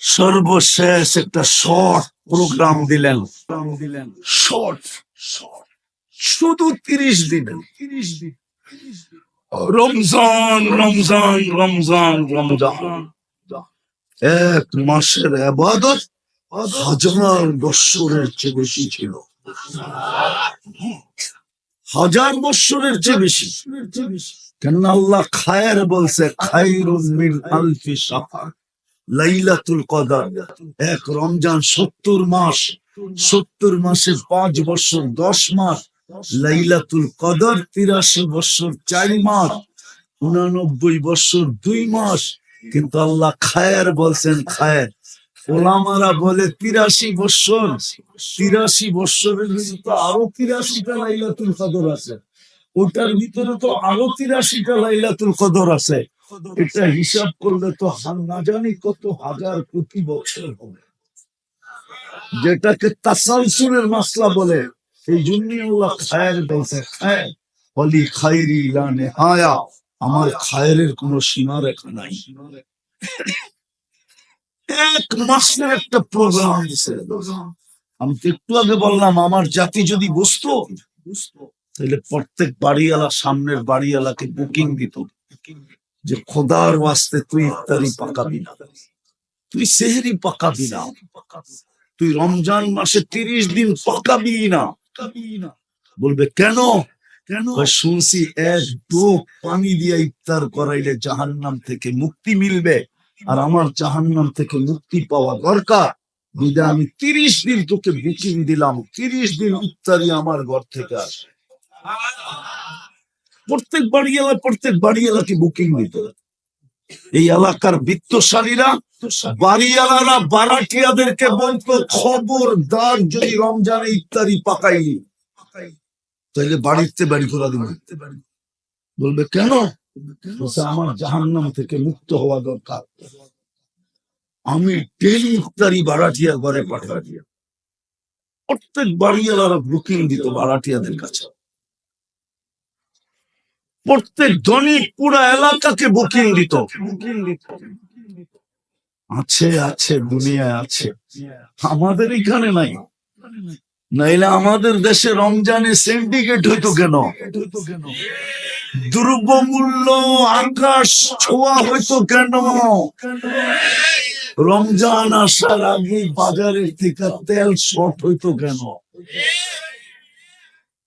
সর্বশেষ একটা short programme দিলেন। শর্ট শুধু তিরিশ দিনের তিরিশ দিন। রমজান রমজান রমজান রমজান। এক মাসের আবাদত হাজার বৎসরের চেয়ে বেশি ছিল। হাজার বৎসরের চেয়ে বেশি। কেন আল্লাহ খায়ের বলছে খাইরুন মিন আলফি শাহর লাইলাতুল কদর। এক রমজান সত্তর মাস, সত্তর মাসে পাঁচ বছর, দশ মাস। লাইলাতুল কদর তিরাশি বছর, চার মাস। উনানব্বই বছর, দুই মাস। কিন্তু আল্লাহ খায়ের বলছেন, খায়ের। ওলামারা বলে, তিরাশি বছর। তিরাশি বছরের ভিতরে তো আরও তিরাশিটা লাইলাতুল কদর আছে। ওটার ভিতরে তো আরও তিরাশিটা লাইলাতুল কদর আছে। এটা হিসাব করলে তো না জানি কত হাজার কোটি বছর হবে। যেটাকে তাসালসুলের মাসলা বলে এই জন্যই আল্লাহ খায়ের বলছে খায় বলি খাইরি লানে হায়া আমার খায়ের কোনো সীমা রেখা নাই। এক মাসের একটা প্রোগ্রাম দিছে। আমি তো একটু আগে বললাম, আমার জাতি যদি বুঝতো, তাহলে প্রত্যেক বাড়িওয়ালা, সামনের বাড়িওয়ালাকে বুকিং দিত। যে খোদার ওয়াস্তে তুই ইফতারি পাকাবি না। তুই সেহরি পাকাবি না। তুই রমজান মাসে তিরিশ দিন পাকাবি না। বলবে, কেন? কেন? শুনছি এক পানি দিয়ে ইফতার করাইলে জাহান্নাম থেকে মুক্তি মিলবে আর আমার জাহান্নাম থেকে মুক্তি পাওয়া দরকার। বিদা, আমি তিরিশ দিন তোকে বুকিং দিলাম। তিরিশ দিন ইফতারি আমার ঘর থেকে আসে প্রত্যেক বাড়িওয়ালা প্রত্যেক বাড়িওয়ালাকে বুকিং দিত এই এলাকার বিত্তশালীরা, বাড়িওয়ালারা, বারাটিয়াদেরকে বলতো, খবরদার যদি রমজানে ইফতারি পাকাইনি তাহলে বাড়িতে বাড়ি করে দিব। বলবে, কেন? আমার জাহান্নাম থেকে মুক্ত হওয়া দরকার। আমি ডেলি ইফতারি বারাটিয়া ঘরে পাঠাই প্রত্যেক বাড়িওয়ালারা বুকিং দিত বারাটিয়াদের কাছে। প্রত্যেক দৈনিক পুরো এলাকাকে বুকিং দিত। আছে আছে, দুনিয়ায় আছে। আমাদের এখানে নাই। নাইলে আমাদের দেশে রমজানে সিন্ডিকেট হইতো কেন? দ্রব্যমূল্য আকাশ ছোঁয়া হইতো কেন? রমজান আসার আগে বাজারের থেকে তেল শর্ট হইতো কেন?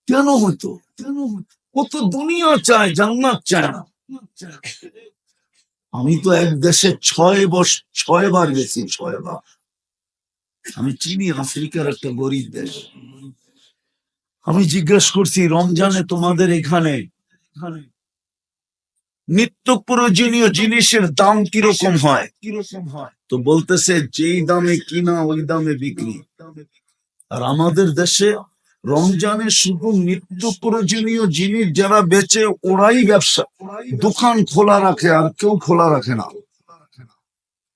কেন হইতো? কেন হইতো? কত দুনিয়া চায়, জান্নাত চায় না। আমি তো এক দেশে ছয় বছর ছয় বার গেছি, ছয় বার। আমি চিনি আফ্রিকার একটা গরিব দেশ। আমি জিজ্ঞেস করছি, রমজানে তোমাদের এখানে নিত্য প্রয়োজনীয় জিনিসের দাম কীরকম হয় কীরকম হয়? তো বলতেছে, যেই দামে কিনা, ওই দামে বিক্রি। আর আমাদের দেশে রমজানে শুধু নিত্য প্রয়োজনীয় জিনিস যারা বেচে ওরাই ব্যবসা। দোকান খোলা রাখে আর কেউ খোলা রাখে না।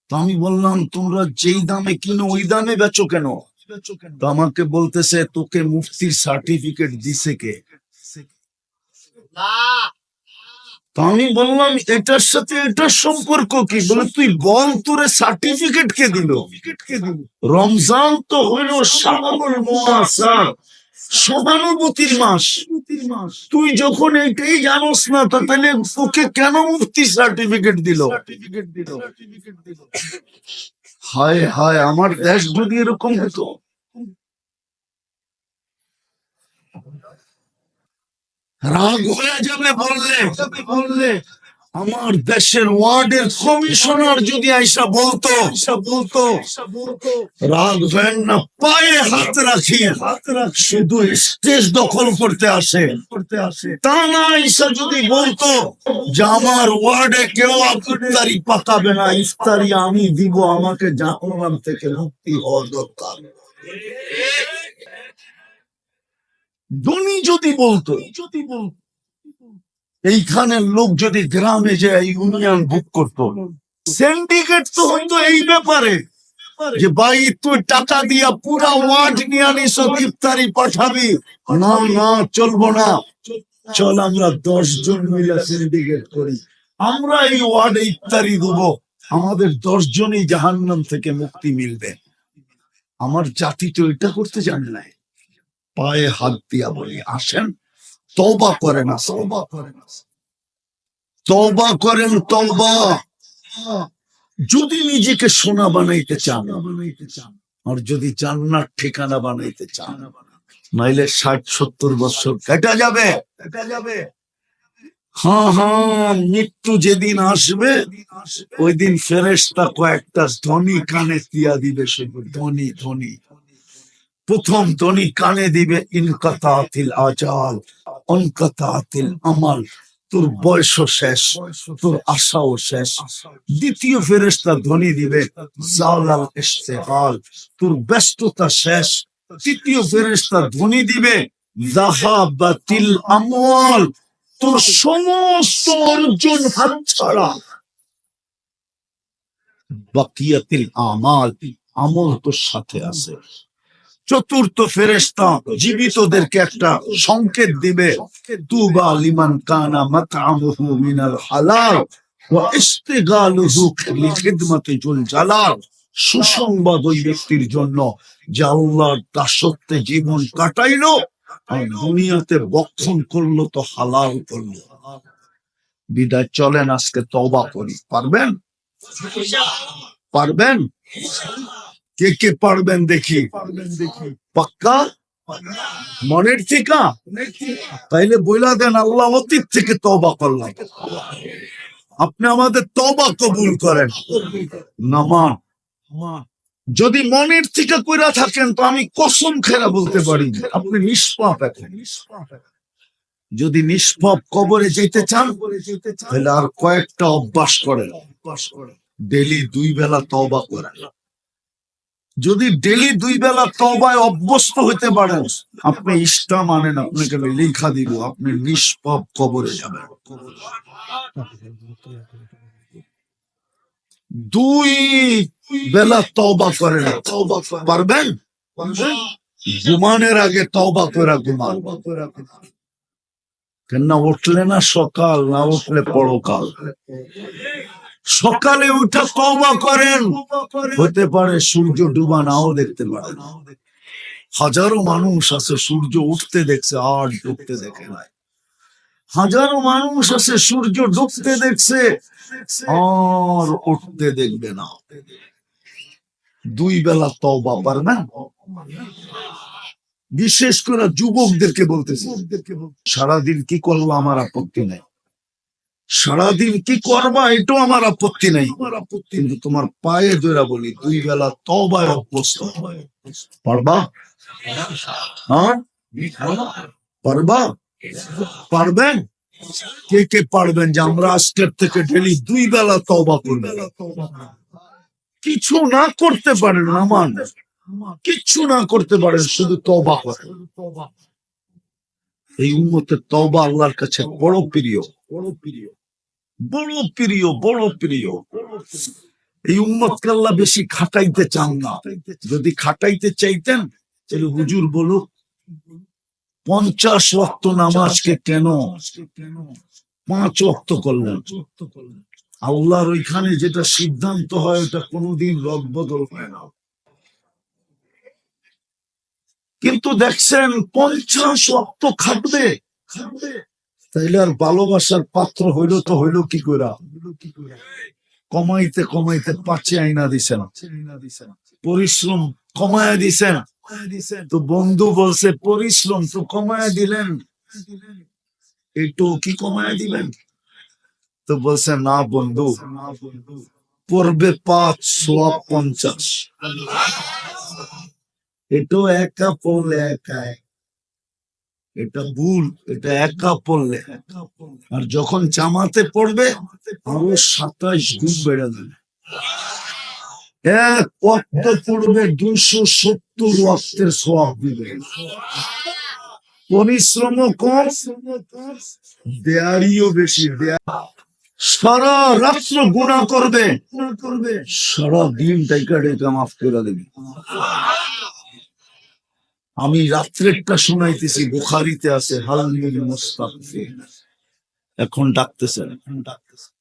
তো আমি বললাম তোমরা যেই দামে কিনো ওই দামে বেচো কেন? তো আমাকে বলতেছে তোকে মুফতির সার্টিফিকেট দিছে কে? তো আমি বললাম এটার সাথে এটার সম্পর্ক কি? বলে তুই বল তোরে সার্টিফিকেট কে দিল? রমজান তো হইল সাগর মহাসার সহানুভূতির মাস। তুই যখন এটাই জানোস না তাহলে তোকে কেন মুফতি সার্টিফিকেট দিল? হায় হায়, আমার দেশ যদি এরকম হতো। রাগ হয়ে যাবে বললে বললে। আমার দেশের ওয়ার্ডের কমিশনার যদি আইসা বলতো বলতো রাগ ভেন না পায়ে হাত রাখি হাত রাখ। শুধু স্টেজ দখল করতে আসে। করতে আসে। তা না আইসা যদি বলতো যে আমার ওয়ার্ডে কেউ ইফতারি পাকাবে না ইফতারি আমি দিব আমাকে জাহান্নাম থেকে মুক্তি হওয়া দরকার। ধনী যদি বলতো যদি বলতো এইখানের লোক যদি গ্রামে যায় ইউনিয়ন বুক করতো। সিন্ডিকেট তো হয়তো এই ব্যাপারে, যে ভাই, তুই টাকা দিয়া পুরা ওয়ার্ড নিয়ে আনিস ইফতারি পাঠাবি। না না, চলবো না। চল, আমরা দশ জন মিলে সিন্ডিকেট করি। আমরা এই ওয়ার্ডে ইফতারি দেবো। আমাদের দশজনই জাহান্নাম থেকে মুক্তি মিলবে। আমার জাতি তো এটা করতে জানে নাই। পায়ে হাত দিয়া বলি, আসেন। তবা করেন তবা করেন। তবা করেন তবা যদি নিজেকে সোনা বানাইতে চান, আর যদি জান্নার ঠিকানা বানাইতে চান, নাইলে ষাট, সত্তর বছর কেটে যাবে। কেটে যাবে হ্যাঁ হ্যাঁ মৃত্যু যেদিন আসবে ওই দিন ফেরেস্তা কয়েকটা ধ্বনি কানে দিয়া দিবে সে ধনী ধ্বনি প্রথম ধ্বনি কানে দিবে ইনকাতাতিল আজাল অনকাতাতিল আমাল, তোর বয়সও শেষ, তোর আশাও শেষ। দ্বিতীয় ফেরেস্তা ধ্বনি দিবে, জালাল ইস্তেহাল তোর ব্যস্ততা শেষ। তৃতীয় ফেরেস্তা ধ্বনি দিবে জাহাবাতিল আমল তোর সমস্ত অর্জন হাতছাড়া বাকিয়াতিল আমাল, আমল তোর সাথে আছে। চতুর্থ ফেরেস্তা জীবিতদেরকে একটা সংকেত দিবে। তুবা লিমান কানা মাতআমুহু মিনাল হালাল সুসংবাদ ওই ব্যক্তির জন্য যে আল্লাহর দাসত্বে জীবন কাটাইলো আর দুনিয়াতে বক্ষণ করল তো হালাল করল। বিদায়, চলেন আজকে তবা করি। পারবেন? পারবেন? কে কে পারবেন দেখি। পাক্কা? মনের ঠিকা? তাইলে বইলা দেন আল্লাহ অতীত থেকে তবা করলাম। আপনি আমাদের তবা কবুল করেন। নামা যদি মনের থেকে কইরা থাকেন তো আমি কসম খেরা বলতে পারি। আপনি নিষ্পাপ এখন। যদি নিষ্পাপ কবরে যেতে চান তাহলে আর কয়েকটা অভ্যাস করেন। ডেলি দুই বেলা তবা করেন। যদি ডেলি দুই বেলা তবায় অভ্যস্ত হতে পারেন, আপনি ইষ্টা মানেন, আপনাকে আমি লেখা দিব, আপনি নিষ্পাপ কবরে যাবেন। দুই বেলা তবা করেন। তবা পারবেন? ঘুমানের আগে তবা করে ঘুমান। কেন না উঠলে না সকাল, না উঠলে পরকাল। সকালে উঠে তবা করেন। হতে পারে সূর্য ডুবা নাও দেখতে পারেন হাজারো মানুষ আছে, সূর্য উঠতে দেখছে, আর ডুবতে দেখে নাই। হাজারো মানুষ আছে, সূর্য ডুবতে দেখছে, আর উঠতে দেখবে না। দুই বেলা তবা পারবেন? বিশেষ করে যুবকদেরকে বলতেছি, সারাদিন কি করল আমার আপত্তি নাই। সারাদিন কি করবা? এটাও আমার আপত্তি নাই। কিন্তু তোমার পায়ে ধরা বলি, দুই বেলা তবায় অভ্যস্ত। পারবা? হ্যাঁ? পারবা? পারবেন? কে কে পারবেন যে আমরা আজকের থেকে ডেলি দুই বেলা তবা করবে? কিছু না করতে পারেন আমার। কিচ্ছু না করতে পারেন, শুধু তবা করেন। এই উন্মতের তবা আল্লাহর কাছে বড় প্রিয় বড় প্রিয়। বড় প্রিয় বড় প্রিয়। এই উম্মতকে আল্লাহ বেশি খাটাইতে চান না। যদি খাটাইতে চাইতেন, তাহলে হুজুর বলুক, পঞ্চাশ ওয়াক্ত নামাজকে কেন? পাঁচ ওয়াক্ত করলেন। আল্লাহর ওইখানে যেটা সিদ্ধান্ত হয়, ওটা কোনোদিন রদবদল হয় না। কিন্তু দেখছেন, পঞ্চাশ ওয়াক্ত খাটবে। তাইলে আর ভালোবাসার পাত্র হইল তো হইল কি করে কমাইতে কমাইতে পাঁচে আইনা দিছেন পরিশ্রম কমায়া দিছেন তো বন্ধু বলছে, পরিশ্রম তো কমায়া দিলেন। একটু কি কমায় দিবেন? তো বলছে, না বন্ধু, পড়বে পাঁচ, সোয়া পঞ্চাশ। এটাও একা পড়লে একা এক। এটা ভুল, এটা একা পড়লে। আর যখন জামাতে পড়বে, আরও সাতাইশ গুণ বেড়ে যাবে। এক ওয়াক্ত পড়বে দুশো সত্তর ওয়াক্তের সব দিবে। পরিশ্রম কম দেয়ারিও বেশি। সারা রাত্র গুণা করবে। সারা দিন টাইকা টাইকা মাফ করে দেবে। আমি রাত্রেরটা শুনাইতেছি, বুখারিতে আছে হালমিল মুস্তাফি এখন ডাকতেছেন এখন ডাকতেছেন।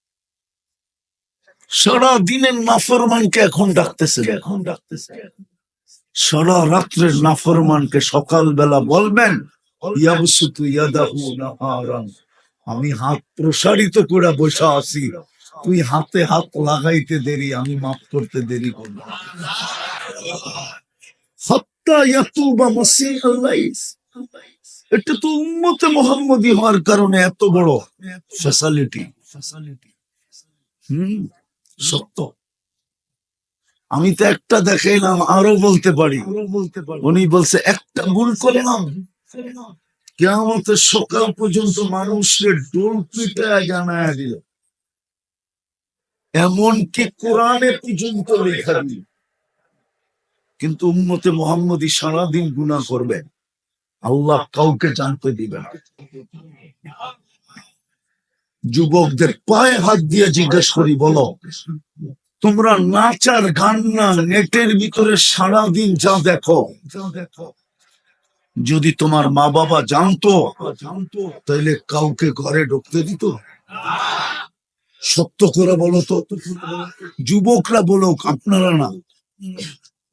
সারা দিনের নাফরমানকে এখন ডাকতেছে এখন ডাকতেছে সারা রাত্রের নাফরমানকে সকালবেলা বলবেন। আমি হাত প্রসারিত করে বসে আছি। তুই হাতে হাত লাগাইতে দেরি, আমি মাফ করতে দেরি করব এটা তো মোহাম্মদী হওয়ার কারণে এত বড় সত্য। আমি তো একটা দেখাইলাম, আরও বলতে পারি। উনি বলছে, একটা ভুল করলাম। কেমতের সকাল পর্যন্ত মানুষের ডোল পিটায় জানায় দিল। এমনকি কোরআনে পর্যন্ত লেখা দিল কিন্তু উম্মতে মোহাম্মদী সারাদিন গুণা করবে। আল্লাহ কাউকে জানতে দিবে না। যুবকদের পায়ে হাত দিয়ে জিজ্ঞেস করি, বলো, তোমরা নাচার গান না নেটের ভিতরে সারাদিন যা দেখো? যদি তোমার মা বাবা জানতো জানতো তাহলে কাউকে ঘরে ঢুকতে দিত? সত্য করে বলো তো। যুবকরা বলুক, আপনারা না।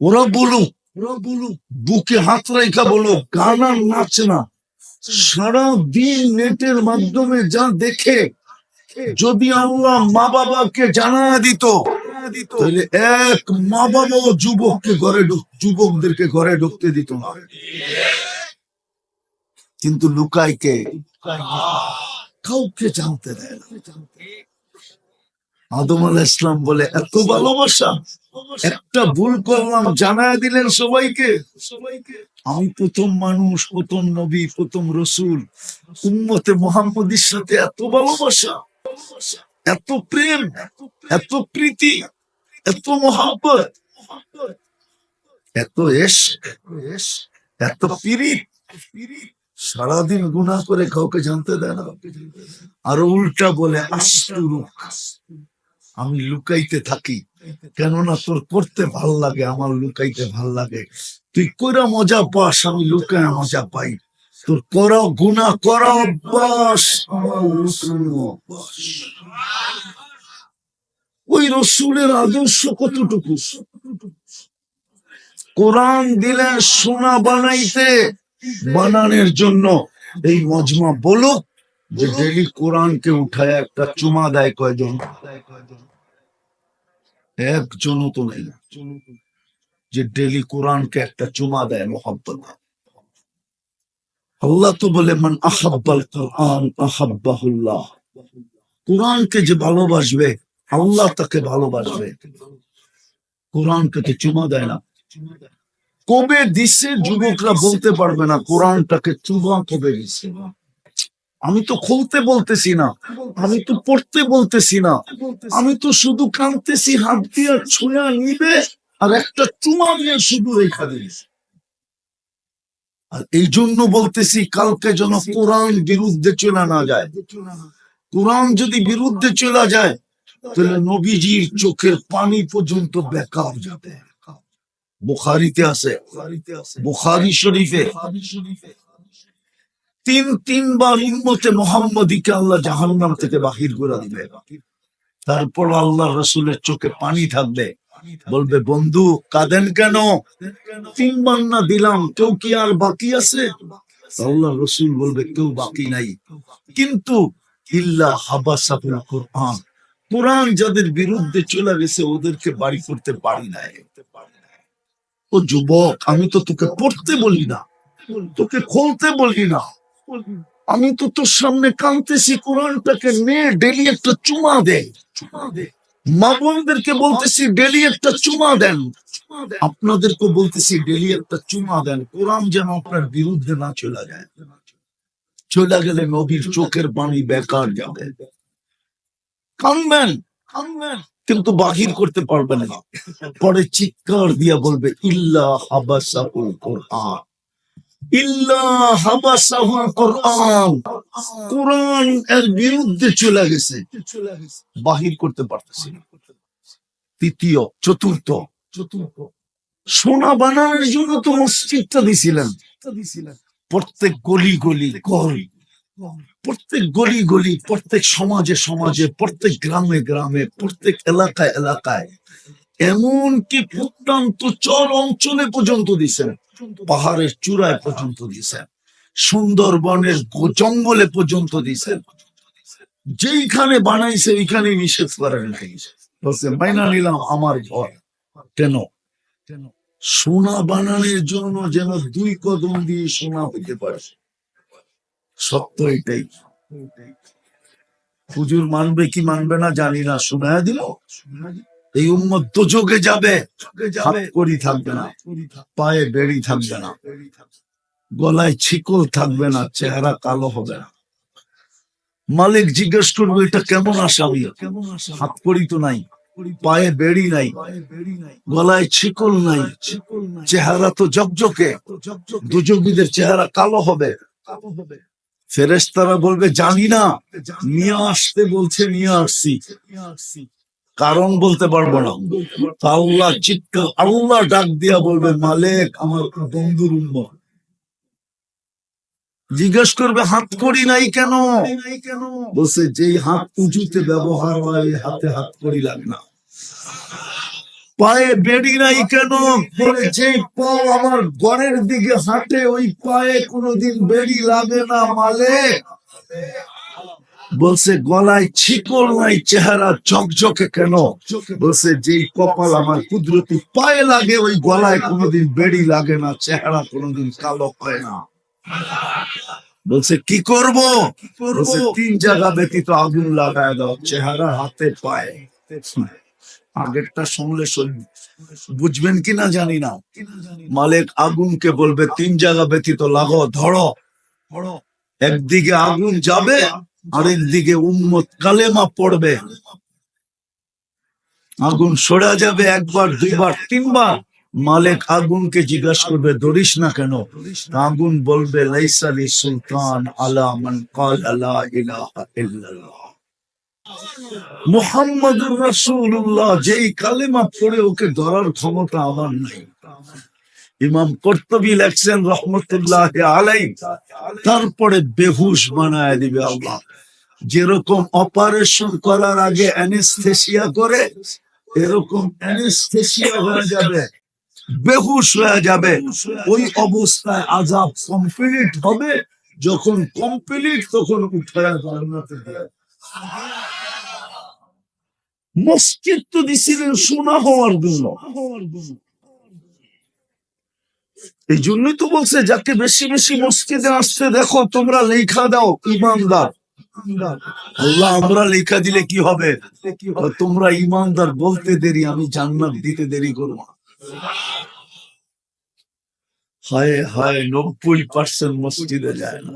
ওরা বলুক ওরা বলুক বুকে হাত রেখা বলো, গান আর নাচে না। সারা দিন নেটের মাধ্যমে যা দেখে, যদি আল্লাহ মা বাবাকে জানা দিত, তাহলে এক মা বাবাও যুবককে ঘরে যুবকদেরকে ঘরে ঢুকতে দিত না। কিন্তু লুকাইকে কাউকে জানতে দেয় না। আদম আলাহ ইসলাম বলে, এত ভালোবাসা একটা ভুল করলাম জানায় দিলেন সবাইকে। আমি প্রথম মানুষ প্রথম নবী প্রথম রসুল। উম্মতে মোহাম্মদের সাথে এত ভালোবাসা এত প্রেম এত প্রীতি এত মোহাম্মত এত এস এত পিরিত। সারাদিন গুনাহ করে কাউকে জানতে দেয় না। আর উল্টা বলে আশ্চর্য আমি লুকাইতে থাকি। কেননা তোর করতে ভালো লাগে, আমার লুকাইতে ভালো লাগে। তুই কইরা মজা পাস, আমি লুকায় মজা পাই। তোর করা গুণা করা অভ্যাস ওই রসুলের আদর্শ কতটুকু? কোরআন দিলে সোনা বানাইতে, বানানোর জন্য এই মজমা বলুক যে ডেলি কোরআনকে উঠায় একটা চুমা দেয় কয়জন? একজনও তো নেই। যে ডেলি কোরআনকে একটা চুমা দেয় আল্লাহ তো বলে, মান আহাব্বাল কোরআন, আহাব্বাহুল্লাহ। কোরআনকে যে ভালোবাসবে, আল্লাহ তাকে ভালোবাসবে। কোরআনকে তো চুমা দেয় না। কবে দিছে, যুবকরা বলতে পারবে না, কোরআনটাকে চুমা কবে দিছে। আমি তো খুলতে বলতেছি না। আমি তো পড়তে বলতেছি না। আমি তো শুধু কাঁদতেছি, হাত দিয়ে ছুঁয়া নিবে আর একটা চুমা দিয়ে শুধু রেখা দিয়েছে। আর এই জন্য বলতেছি, কালকে যেন কোরআন বিরুদ্ধে চলে না যায়। কোরআন যদি বিরুদ্ধে চলে যায়, তাহলে নবীজির চোখের পানি পর্যন্ত বেকার যাবে। বুখারিতে আছে, বুখারি শরীফে তিন, তিনবার উম্মতে মোহাম্মদীকে আল্লাহ জাহান্নাম থেকে বাহির করে দিবে। তারপর আল্লাহ রসুলের চোখে পানি থাকবে। বলবে, বন্ধু, কাঁদেন কেন? তিনবার না দিলাম, কেউ কি আর বাকি আছে? আল্লাহ রসুল বলবে, কেউ বাকি নাই। কিন্তু ইল্লা হাবাসাফুল কোরআন। কোরআন যাদের বিরুদ্ধে চলে গেছে, ওদেরকে বাড়ি করতে পারি নাই। ও যুবক, আমি তো তোকে পড়তে বলি না, তোকে খুলতে বলি না। আমি তো তোর সামনে কাঁদতেছি, কোরআনটাকে নে ডেলি একটা চুমা দে। মা বোনদেরকে বলতেছি, ডেলি একটা চুমা দেন। আপনাদেরকে বলতেছি, ডেলি একটা চুমা দেন। কোরআন যেন আপনার বিরুদ্ধে না চলে যায়। চলে গেলে নবীর চোখের পানি বেকার যাবে। কানবেন কানবেন। কিন্তু বাহির করতে পারবেন না। পরে চিৎকার দিয়া বলবে, ইল্লা হাবাসাহুল কোরআন। বিরুদ্ধে চলে গেছে। বাহির করতে তৃতীয় চতুর্থ চতুর্থ। সোনা বানানোর জন্য তো মসজিদটা দিছিলেন। প্রত্যেক গলি গলি ঘর, প্রত্যেক গলি গলি, প্রত্যেক সমাজে সমাজে, প্রত্যেক গ্রামে গ্রামে, প্রত্যেক এলাকায় এলাকায় এমনকি প্রত্যন্ত চর অঞ্চলে পর্যন্ত দিছেন পাহাড়ের চূড়ায় পর্যন্ত দিছেন সুন্দরবনের জঙ্গলে পর্যন্ত দিছেন যেইখানে বানাইছে ওইখানে নিষেধ করেন মাইনা নিলাম আমার ঘর। কেন? সোনা বানানোর জন্য যেন দুই কদম দিয়ে সোনা হইতে পারে। সত্য এটাই। হুজুর মানবে কি মানবে না জানি না। শোনায় দিল? এই উম্মত দোজকে যাবে। হাত করি থাকবে না। পায়ে বেড়ি থাকবে না। গলায় ছিকল থাকবে না চেহারা কালো হবে না। মালিক জিজ্ঞেস করব এটা কেমন আসামি হাত করি তো নাই। পায়ে বেড়ি নাই। গলায় ছিকল নাই। চেহারা তো জকজকে দুযোগীদের চেহারা কালো হবে। ফেরেশতারা বলবে জানি না। নিয়ে আসতে বলছে নিয়ে আসছি। কারণ বলতে পারব না। আল্লাহ চিৎকার আল্লাহ ডাক দিয়া বলবে, মালিক, আমার বন্ধুর উম্মত। জিজ্ঞেস করবে, হাত করি নাই কেন? বলছে, যেই হাত উঁচুতে ব্যবহার হয় হাতে হাত করি লাগে না। পায়ে বেড়ি নাই কেন? যে পাও আমার গড়ের দিকে হাঁটে, ওই পায়ে কোনোদিন বেড়ি লাগে না মালে বলছে গলায় ছিকল নাই চেহারা ঝকঝকে কেন? বলছে যেই কপাল আমার কুদরতি পায়ে লাগে ওই গলায় কোনোদিন বেড়ি লাগে না চেহারা কোনোদিন কালো হয় না। বলছে কি করব? বলছে তিন জায়গা ব্যতীত আগুন লাগায় দাও চেহারা হাতে পায়ে। আগেরটা শুনলে বুঝবেন কিনা জানি না। মালিক আগুনকে বলবে তিন জায়গা ব্যতীত লাগো ধরো। একদিকে আগুন যাবে আরেক দিকে উম্মত কালেমা পড়বে। আগুন সরা যাবে একবার, দুইবার, তিনবার। মালিক আগুনকে জিজ্ঞাসা করবে দরিস না কেন? আগুন বলবে লাইসালি সুলতান আলা কাল আলা ইলাহা ইল্লাল্লাহ। মুহাম্মাদুর রাসূলুল্লাহ, যেই কালেমা পড়ে ওকে ধরার ক্ষমতা আমার নাই। ইমাম কর্তবী লেখছেন রহমতুল্লাহ আলাই তারপরে বেহুশ বানায় দিবে আল্লাহ। যেরকম অপারেশন করার আগে অ্যানেস্থেসিয়া করে, এরকম অ্যানেস্থেসিয়া হয়ে যাবে, বেহুশ হয়ে যাবে। ওই অবস্থায় আজাব কমপ্লিট হবে, যখন কমপ্লিট তখন উঠে জান্নাতে যাবে। মসজিদ তো দিছিলেন সোনা হওয়ার জন্য। এই জন্যই তো বলছে, যাকে বেশি বেশি মসজিদে আসতে দেখো, তোমরা লেখা দাও, ইমানদার। আল্লাহ, আমরা লেখা দিলে কি হবে? তোমরা ইমানদার, বলতে দেরি, আমি জান্নাত দিতে দেরি করব। হায় হায়, নব্বই পার্সেন্ট মসজিদে যায় না।